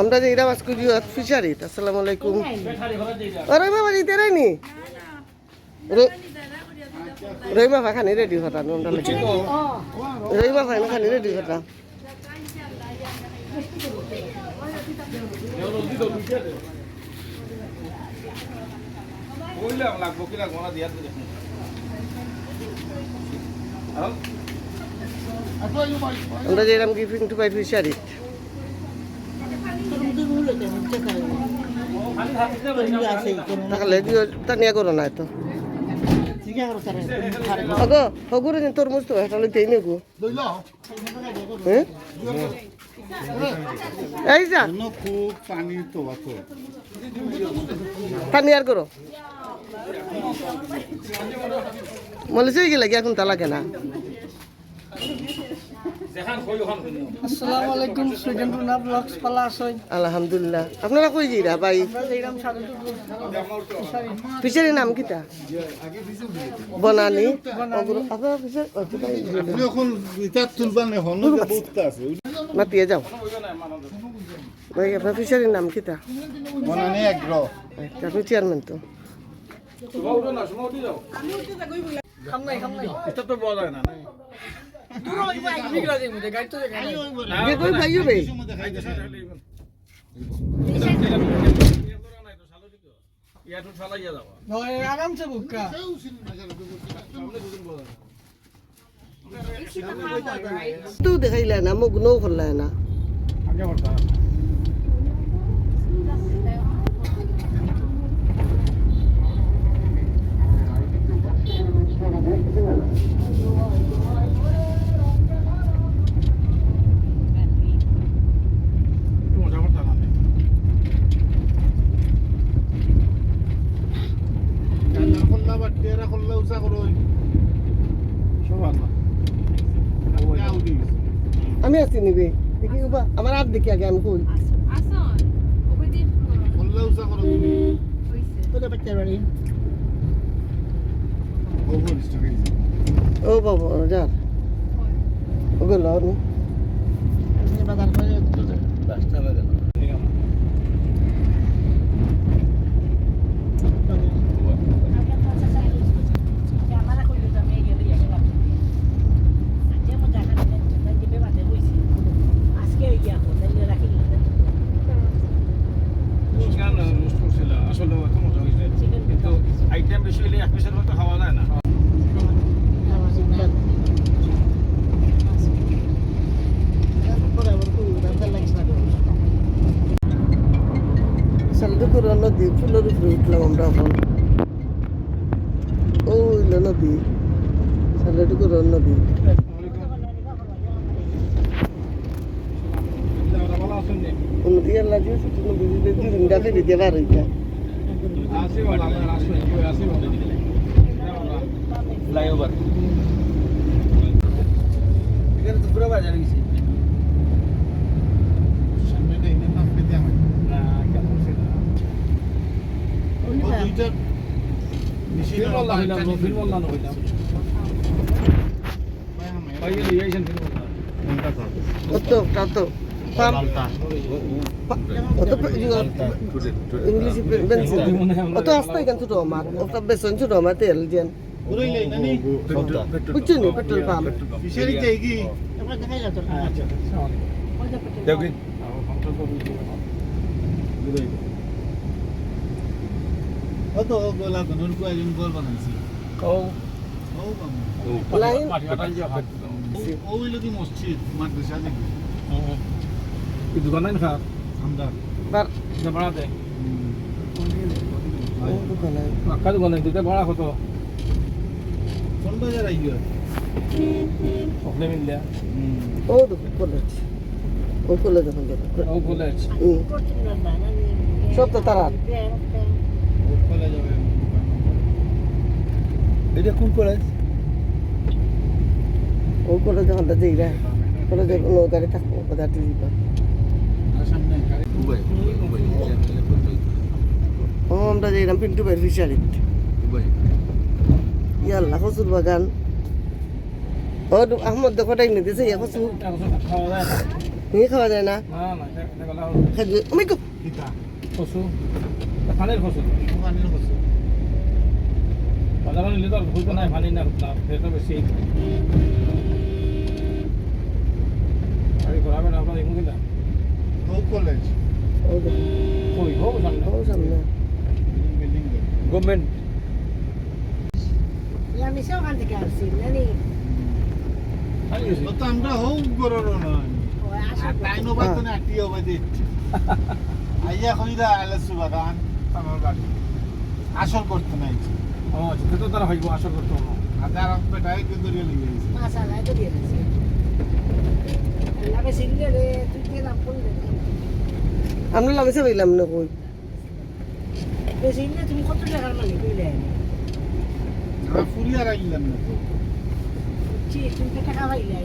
আমরা যে এরা মাছ করি ফিশারিত আসসালামু আলাইকুম। আরে বাবা দিতে রাইনি রইমা ভা খানি রেডি হতা আমরা লাগি রইমা ভাই খানি রেডি হতা। লাগবো কি লাগবো না দিয়া দেখুন আমরা যে এরকম গিফিং টু পাই ফিশারিত তানিয়া করো না তো হগুরে দিন তরমুজ তো এটা লইতেই এই যা পানি তানিয়ার করো মলিছে গেলে এখন তালা কেনা আসসালামু আলাইকুম সুজন রুনা ব্লগস পালা আসই আলহামদুলিল্লাহ। আপনারা কই যাইরা ভাই? ফিশারির নাম কিটা? বনানি। আপনারা যে- আপনি এখন ইটা তুলবা নে হন বহুত আছে মাতিয়ে যাও। ভাই আপনার ফিশারির নাম কিটা? মনে নেই আচ্ছা, আপনি চেয়ারম্যান তো। না যাও। খাম নাই খাম নাই। এটা তো বলা না তো দেখাইলে না মুখ নৌ করলে না আগে বড়টা মজা করতে না খোল্লা বাট্টি এরা খোল্লা উচা করো সব আল্লাহ আউদি আমি আসি নিবে। দেখি আমার আর দেখি আগে আমি কই? ও বাবা যার উচা করো তুমি তোদের বাচ্চার বাড়ি ওভার স্ট্রাইক ও বাবা যা ওগুলো আমি বাজার করে চিকেন রোস্ট করছিল আসলে এত মজা হয়েছে কিন্তু আইটেম বেশি হলে এক পিসের মতো খাওয়া যায় না সালদুপুর নদী ফুলের উপরে উঠলাম আমরা এখন। ও হইল নদী সালদুপুর নদী লাগিয়ে ছোট নদী দিতে দুদিন ডাকে দিতে ভালো। ফ্লাইওভার এখানে তো পুরো বাজার গেছি সামনে নেই না নাম পেতে আমার Artık film oldu oynam, film oldu oynam. Hayır, yaşın film oldu. Betul, betul. Pam. Oto juga English bensin. Oto domat কত গোলা গনুর কো একজন গোল বানাইছি? ও ও বাম লাইন। মাটি কাটাল যে হাত ও হইল কি মসজিদ মাদ্রাসা দেখি দোকান নাই না আমরা। বার এটা ভাড়া দে ও দোকানে পাক্কা দোকান নাই দিতে ভাড়া কত? কোন বাজার আইলো ওখানে মিললে। ও দোকান কলেজ। ও কলেজ এখন ও কলেজ। সব তো তারা এটা কোন কলেজ ও কলেজ তো দিই রে কলেজে কোনো গাড়ি। থাকব কোথায় দিবা আমরা যাইলাম পিন্টু ভাইয়ের ফিশারিত ইয়াল্লা কচুর বাগান। ও আহমদ দেখো ডাইনি দিছে ইয়া কচু। খাওয়া যায় হিঙে খাওয়া যায় না। পানির কচু পানির কচু বাজারে নিলে তো আর ভুলতে নাই পানি না না সেটা বেশি। গাড়ি ঘোরাবে না আপনার এমন কিনা ও কলেজ। কই? হোক সামনে। ও সামনে। গভর্নমেন্ট। আমি সে ওখান থেকে আসছি জানি খালি গেছি। ও তো আমরা হোক গররো না নো না টিও বাইতে আইয়া কইরা আলা সুবাগান আমার গাড়ি। আসল করতে নাই। ও আচ্ছা তো তারা হইব আশা করতে হবে আধার বেটাই কিন্তু রিয়েলি গেছে। মাসা নাই তো দিয়ে দিছি লাগে সিগলে রে তুই কে নাম করলে? আমরা লামিছে পাইলাম না কই। বেশি না তুমি কত টাকার মালিক? কইলে আমরা ফুরিয়া রাখলাম না। তো চি তুমি টাকা পাইলে